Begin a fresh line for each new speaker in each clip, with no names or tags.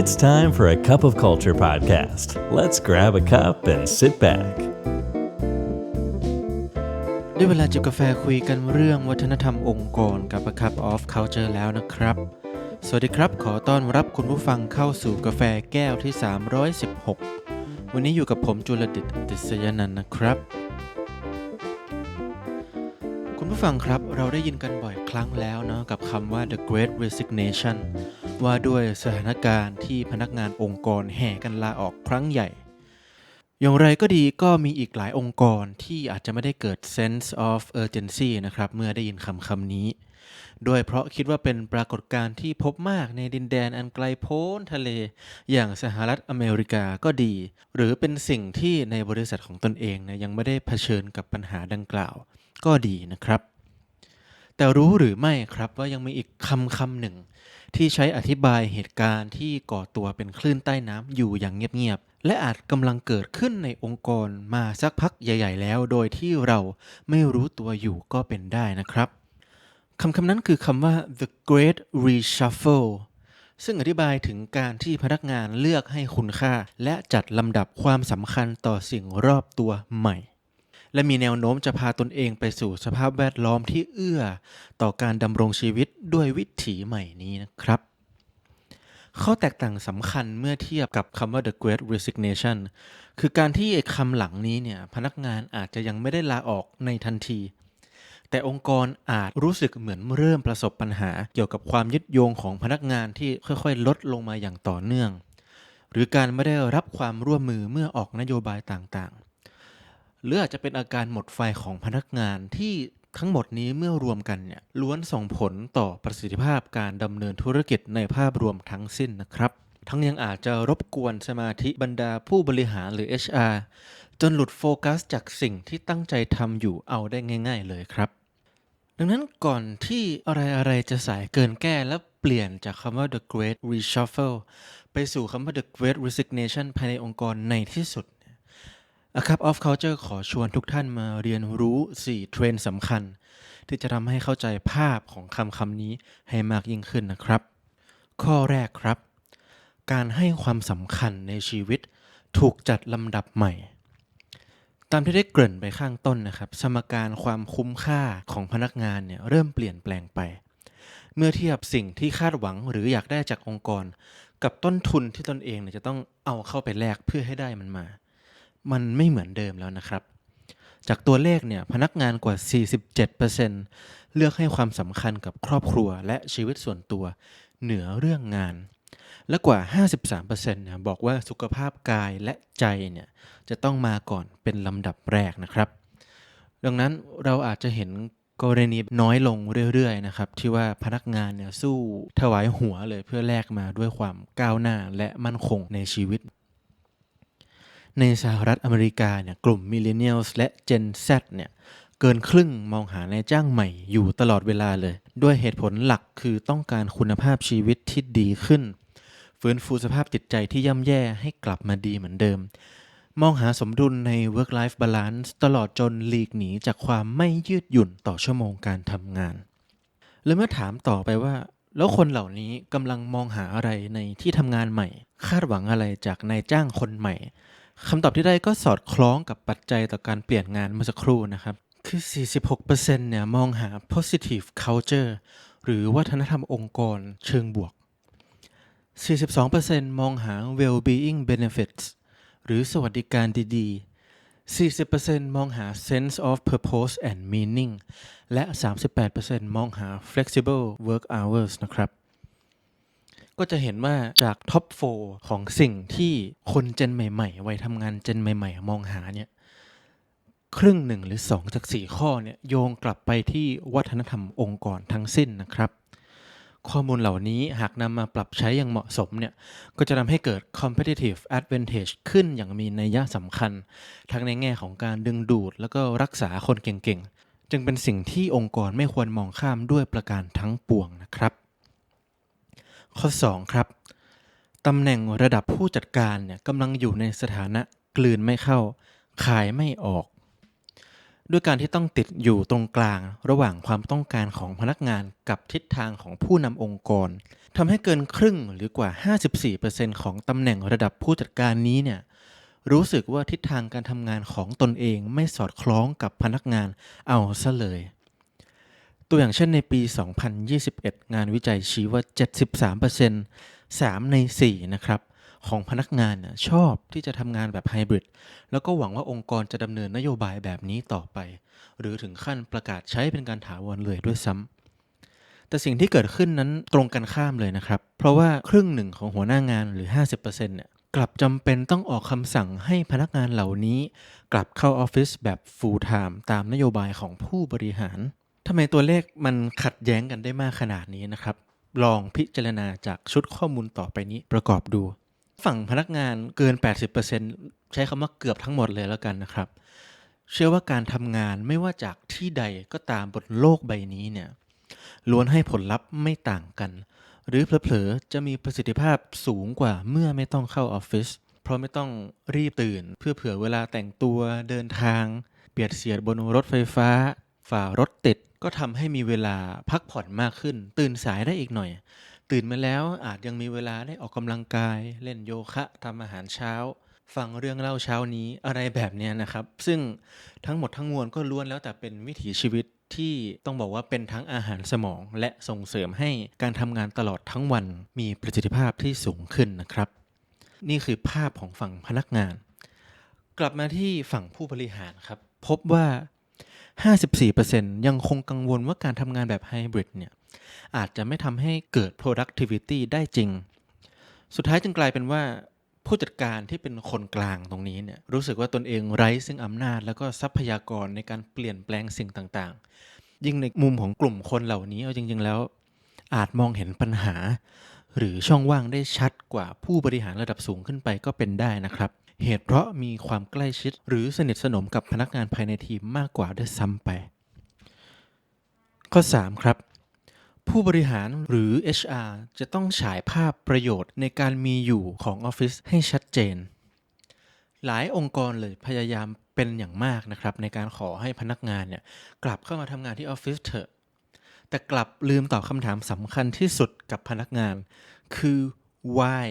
It's time for a cup of culture podcast. Let's grab a cup and sit back.
ได้เวลาจิบกาแฟคุยกันเรื่องวัฒนธรรมองค์กรกับ A Cup of Culture แล้วนะครับ สวัสดีครับ ขอต้อนรับคุณผู้ฟังเข้าสู่กาแฟแก้วที่ 316 วันนี้อยู่กับผมจุลดิตติศยนันนะครับ คุณผู้ฟังครับเราได้ยินกันบ่อยครั้งแล้วเนาะกับคำว่า the great resignation ว่าด้วยสถานการณ์ที่พนักงานองค์กรแห่กันลาออกครั้งใหญ่ อย่างไรก็ดีก็มีอีกหลายองค์กรที่อาจจะไม่ได้เกิด sense of urgency นะครับ เมื่อได้ยินคำคำนี้โดยเพราะคิดว่าเป็นปรากฏการณ์ที่พบมากในดินแดนอันไกลโพ้นทะเล อย่างสหรัฐอเมริกาก็ดี หรือเป็นสิ่งที่ในบริษัทของตนเองนะยังไม่ได้เผชิญกับปัญหาดังกล่าว ก็ดีนะครับแต่รู้หรือไม่ครับว่ายังมีอีกคำคำหนึ่ง ที่ใช้อธิบายเหตุการณ์ที่ก่อตัวเป็นคลื่นใต้น้ำอยู่อย่างเงียบๆและอาจกำลังเกิดขึ้นในองค์กรมาสักพักใหญ่ ๆ แล้ว โดยที่เราไม่รู้ตัวอยู่ก็เป็นได้นะครับคำคำนั้นคือคำว่า the great reshuffle ซึ่งอธิบายถึงการที่พนักงานเลือกให้คุณค่า และจัดลำดับความสำคัญต่อสิ่งรอบตัวใหม่ และมีแนวโน้มจะพาตนเองไปสู่สภาพแวดล้อมที่เอื้อ ต่อการดำรงชีวิตด้วยวิถีใหม่นี้นะครับ ข้อแตกต่างสำคัญเมื่อเทียบกับคำว่า the great resignation คือการที่คำหลังนี้เนี่ยพนักงานอาจจะยังไม่ได้ลาออกในทันทีแต่องค์กรอาจรู้สึกเหมือนเริ่มประสบปัญหา เกี่ยวกับความยึดโยงของพนักงานที่ค่อยๆ ลดลงมาอย่างต่อเนื่อง หรือการไม่ได้รับความร่วมมือเมื่อออกนโยบายต่างๆ หรืออาจจะเป็นอาการหมดไฟของพนักงานที่ทั้งหมดนี้เมื่อรวมกันเนี่ยล้วนส่งผลต่อประสิทธิภาพการดำเนินธุรกิจในภาพรวมทั้งสิ้นนะครับ ทั้งยังอาจจะรบกวนสมาธิบรรดาผู้บริหารหรือ HR จนหลุดโฟกัสจากสิ่งที่ตั้งใจทำอยู่เอาได้ง่าย ๆ เลยครับ ดังนั้นก่อนที่อะไรๆจะสายเกินแก้และเปลี่ยนจากคำว่า the great reshuffle ไปสู่คำว่า the great resignation ภายในองค์กรในที่สุด A Cup of Culture ขอชวนทุกท่านมาเรียนรู้ 4 เทรนด์สำคัญ ที่จะทำให้เข้าใจภาพของคำคำนี้ให้มากยิ่งขึ้นนะครับ ข้อแรกครับ การให้ความสำคัญในชีวิตถูกจัดลำดับใหม่ ตามที่ได้เกริ่นไปข้างต้นนะครับ สมการความคุ้มค่าของพนักงานเนี่ยเริ่มเปลี่ยนแปลงไป เมื่อเทียบสิ่งที่คาดหวังหรืออยากได้จากองค์กร กับต้นทุนที่ตนเองเนี่ยจะต้องเอาเข้าไปแลกเพื่อให้ได้มันมา มันไม่เหมือนเดิมแล้วนะครับ จากตัวเลขเนี่ยพนักงานกว่า 47%เลือกให้ความสำคัญกับครอบครัวและชีวิตส่วนตัวเหนือเรื่องงาน และกว่า 53%เนี่ยบอกว่าสุขภาพกายและใจเนี่ยจะต้องมาก่อนเป็นลำดับแรกนะครับ ดังนั้นเราอาจจะเห็นกรณีน้อยลงเรื่อยๆนะครับที่ว่าพนักงานเนี่ยสู้ถวายหัวเลยเพื่อแลกมาด้วยความก้าวหน้าและมั่นคงในชีวิต ในสหรัฐอเมริกาเนี่ยกลุ่มมิเลเนียลและ Gen Z เนี่ยเกินครึ่งมองหานายจ้างใหม่อยู่ตลอดเวลาเลย ด้วยเหตุผลหลักคือต้องการคุณภาพชีวิตที่ดีขึ้น ฟื้นฟูสภาพจิตใจที่ย่ำแย่ให้กลับมาดีเหมือนเดิม มองหาสมดุลใน work life balance ตลอดจนหลีกหนีจากความไม่ยืดหยุ่นต่อชั่วโมงการทำงาน และเมื่อถามต่อไปว่า แล้วคนเหล่านี้กำลังมองหาอะไรในที่ทำงานใหม่ คาดหวังอะไรจากนายจ้างคนใหม่ คำตอบที่ได้ก็สอดคล้องกับปัจจัยต่อการเปลี่ยนงานเมื่อสักครู่นะครับ คือ 46%เนี่ยมองหา positive culture หรือวัฒนธรรมองค์กรเชิงบวก 42%มองหา well-being benefits หรือสวัสดิการดีๆ 40%มองหา sense of purpose and meaning และ 38%มองหา flexible work hours นะครับ ก็จะเห็นว่าจากท็อป4ของสิ่งที่คนเจนใหม่ๆวัยทำงานเจนใหม่ ๆ มองหาเนี่ยครึ่งหนึ่งหรือ 2 จาก 4 ข้อเนี่ยโยงกลับไปที่วัฒนธรรมองค์กรทั้งสิ้นนะครับ ข้อมูลเหล่านี้หากนำมาปรับใช้อย่างเหมาะสมเนี่ยก็จะทำให้เกิด competitive advantage ขึ้นอย่างมีนัยยะสำคัญ ทั้งในแง่ของการดึงดูด แล้วก็รักษาคนเก่งๆ จึงเป็นสิ่งที่องค์กรไม่ควรมองข้ามด้วยประการทั้งปวงนะครับ ข้อ 2 ครับตำแหน่งระดับผู้จัดการเนี่ยกำลังอยู่ในสถานะกลืนไม่เข้า ขายไม่ออก ด้วยการที่ต้องติดอยู่ตรงกลางระหว่างความต้องการของพนักงานกับทิศทางของผู้นำองค์กรทำให้เกินครึ่งหรือกว่า 54%ของตำแหน่งระดับผู้จัดการนี้เนี่ยรู้สึกว่าทิศทางการทำงานของตนเองไม่สอดคล้องกับพนักงานเอาซะเลย ตัวอย่างเช่นในปี 2021 งานวิจัยชี้ว่า 73% 3 ใน 4 นะครับ ของพนักงานชอบที่จะทำงานแบบไฮบริด แล้วก็หวังว่าองค์กรจะดำเนินนโยบายแบบนี้ต่อไป หรือถึงขั้นประกาศใช้เป็นการถาวรเลยด้วยซ้ำแต่สิ่งที่เกิดขึ้นนั้นตรงกันข้ามเลยนะครับ เพราะว่าครึ่งหนึ่งของหัวหน้างานหรือ 50%เนี่ยกลับจำเป็นต้องออกคำสั่งให้พนักงานเหล่านี้ กลับเข้าออฟฟิศแบบ full time ตามนโยบายของผู้บริหาร ทำไมตัวเลขมันขัดแย้งกันได้มากขนาดนี้นะครับ ลองพิจารณาจากชุดข้อมูลต่อไปนี้ประกอบดู ฝั่งพนักงานเกิน 80%ใช้คำว่าเกือบทั้งหมดเลยแล้วกันนะครับ เชื่อว่าการทำงานไม่ว่าจากที่ใดก็ตามบนโลกใบนี้เนี่ยล้วนให้ผลลัพธ์ไม่ต่างกัน หรือเผลอๆจะมีประสิทธิภาพสูงกว่าเมื่อไม่ต้องเข้าออฟฟิศเพราะไม่ต้องรีบตื่น เพื่อเผื่อเวลาแต่งตัวเดินทางเบียดเสียดบนรถไฟฟ้า ฝ่ารถติด ก็ทำให้มีเวลาพักผ่อนมากขึ้น ตื่นสายได้อีกหน่อย ตื่นมาแล้วอาจยังมีเวลาได้ออกกำลังกาย เล่นโยคะทำอาหารเช้า ฟังเรื่องเล่าเช้านี้อะไรแบบเนี้ยนะครับ ซึ่งทั้งหมดทั้งมวลก็ล้วนแล้วแต่เป็นวิถีชีวิตที่ต้องบอกว่าเป็นทั้งอาหารสมอง และส่งเสริมให้การทำงานตลอดทั้งวัน มีประสิทธิภาพที่สูงขึ้นนะครับ นี่คือภาพของฝั่งพนักงาน กลับมาที่ฝั่งผู้บริหารครับ พบว่า 54%ยังคงกังวลว่าการทำงานแบบไฮบริดเนี่ยอาจจะไม่ทำให้เกิด productivity ได้จริง สุดท้ายจึงกลายเป็นว่าผู้จัดการที่เป็นคนกลางตรงนี้เนี่ยรู้สึกว่าตนเองไร้ซึ่งอำนาจ แล้วก็ทรัพยากรในการเปลี่ยนแปลงสิ่งต่างๆ ยิ่งในมุมของกลุ่มคนเหล่านี้เอาจริง ๆ แล้ว อาจมองเห็นปัญหา หรือช่องว่างได้ชัดกว่าผู้บริหารระดับสูงขึ้นไปก็เป็นได้นะครับ เหตุเพราะมีความใกล้ชิด หรือสนิทสนมกับพนักงานภายในทีมมากกว่าด้วยซ้ำไป ข้อ 3 ครับ ผู้บริหารหรือ HR จะต้องฉายภาพประโยชน์ในการมีอยู่ของออฟฟิศให้ชัดเจน หลายองค์กรเลยพยายามเป็นอย่างมากนะครับในการขอให้พนักงานเนี่ยกลับเข้ามาทำงานที่ออฟฟิศเถอะ แต่กลับลืมตอบคำถามสำคัญที่สุดกับพนักงาน คือ why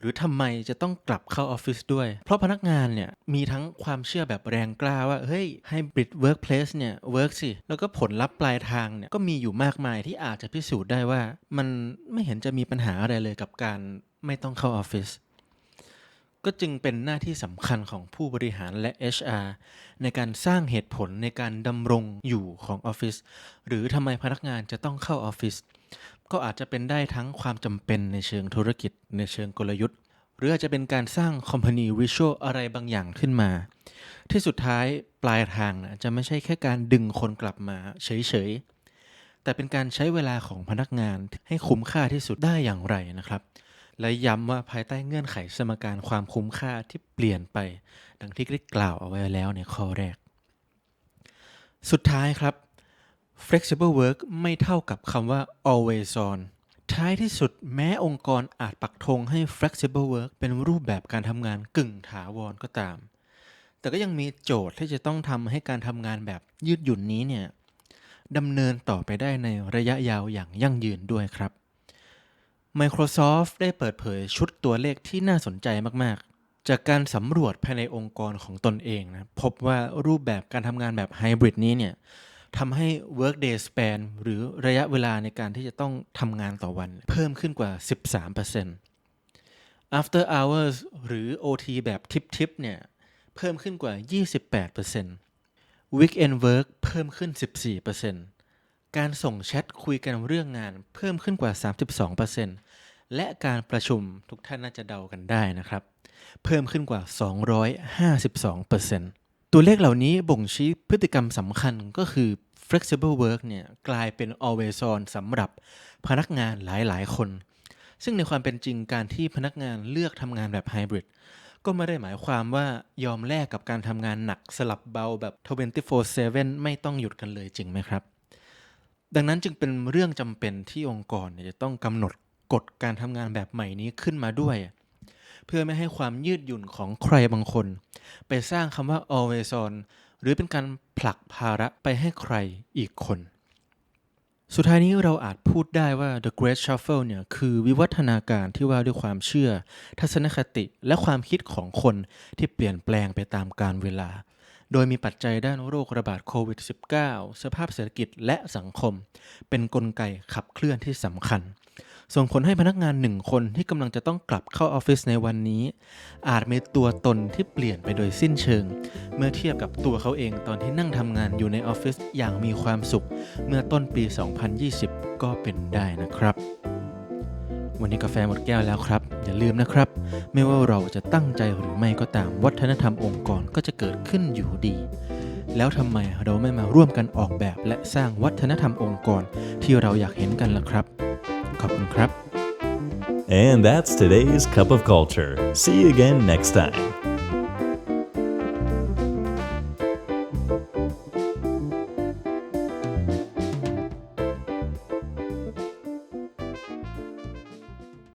หรือทำไมจะต้องกลับเข้าออฟฟิศด้วย เพราะพนักงานเนี่ยมีทั้งความเชื่อแบบแรงกล้าว่า เฮ้ย hybrid workplace เนี่ย work สิ แล้วก็ผลลัพธ์ปลายทางเนี่ยก็มีอยู่มากมายที่อาจจะพิสูจน์ได้ว่า มันไม่เห็นจะมีปัญหาอะไรเลยกับการไม่ต้องเข้าออฟฟิศ ก็จึงเป็นหน้าที่สำคัญของผู้บริหารและ HR ในการสร้างเหตุผลในการดำรงอยู่ของออฟฟิศหรือทำไมพนักงานจะต้องเข้าออฟฟิศก็อาจจะเป็นได้ทั้งความจำเป็นในเชิงธุรกิจ ในเชิงกลยุทธ์ หรืออาจจะเป็นการสร้าง company visual อะไรบางอย่างขึ้นมา ที่สุดท้ายปลายทางนะจะไม่ใช่แค่การดึงคนกลับมาเฉยๆ แต่เป็นการใช้เวลาของพนักงานให้คุ้มค่าที่สุดได้อย่างไรนะครับ และย้ำว่าภายใต้เงื่อนไขสมการความคุ้มค่าที่เปลี่ยนไป ดังที่ได้กล่าวเอาไว้แล้วในข้อแรก สุดท้ายครับ flexible work ไม่เท่ากับคำว่า always on ท้ายที่สุดแม้องค์กรอาจปักธงให้ flexible work เป็นรูปแบบการทำงานกึ่งถาวรก็ตาม แต่ก็ยังมีโจทย์ที่จะต้องทำให้การทำงานแบบยืดหยุ่นนี้เนี่ยดำเนินต่อไปได้ในระยะยาวอย่างยั่งยืนด้วยครับ Microsoft ได้เปิดเผยชุดตัวเลขที่น่าสนใจมาก ๆ จากการสำรวจภายในองค์กรของตนเองนะ พบว่ารูปแบบการทำงานแบบไฮบริดนี้เนี่ยทำให้ workday span หรือระยะเวลาในการที่จะต้องทำงานต่อวัน เพิ่มขึ้นกว่า 13% after hours หรือ OT แบบทิป ๆ เนี่ย เพิ่มขึ้นกว่า 28% weekend work เพิ่มขึ้น 14% การส่งแชทคุยกันเรื่องงานเพิ่มขึ้นกว่า 32%และการประชุมทุกท่านน่าจะเดากันได้นะครับ เพิ่มขึ้นกว่า 252%ตัวเลขเหล่านี้บ่งชี้พฤติกรรมสำคัญก็คือ flexible work เนี่ยกลายเป็น always on สำหรับพนักงานหลายๆ คน ซึ่งในความเป็นจริงการที่พนักงานเลือกทำงานแบบไฮบริดก็ไม่ได้หมายความว่ายอมแลกกับการทำงานหนักสลับเบาแบบ 24/7 ไม่ต้องหยุดกันเลยจริงไหมครับ ดังนั้นจึงเป็นเรื่องจำเป็นที่องค์กรจะต้องกำหนดกฎการทำงานแบบใหม่นี้ขึ้นมาด้วย เพื่อไม่ให้ความยืดหยุ่นของใครบางคน ไปสร้างคำว่า always on หรือเป็นการผลักภาระไปให้ใครอีกคน สุดท้ายนี้เราอาจพูดได้ว่า The Great Shuffle เนี่ยคือวิวัฒนาการที่ว่าด้วยความเชื่อ ทัศนคติและความคิดของคนที่เปลี่ยนแปลงไปตามกาลเวลา โดยมีปัจจัยด้านโรคระบาดโควิด -19 สภาพเศรษฐกิจและสังคม เป็นนกลไกขับเคลื่อนที่สำคัญ ส่งผลให้พนักงานหนึ่งคนที่กำลังจะต้องกลับเข้าออฟฟิศในวันนี้ อาจมีตัวตนที่เปลี่ยนไปโดยสิ้นเชิง เมื่อเทียบกับตัวเขาเองตอนที่นั่งทำงานอยู่ในออฟฟิศอย่างมีความสุข เมื่อต้นปี 2020 ก็เป็นได้นะครับ วันนี้กาแฟหมดแก้วแล้วครับ อย่าลืมนะครับ ไม่ว่าเราจะตั้งใจหรือไม่ก็ตาม วัฒนธรรมองค์กรก็จะเกิดขึ้นอยู่ดี แล้วทำไมเราไม่มาร่วมกันออกแบบ และสร้างวัฒนธรรมองค์กร ที่เราอยากเห็นกันล่ะครับ ขอบคุณครับ
And that's today's Cup of Culture. See you again next time.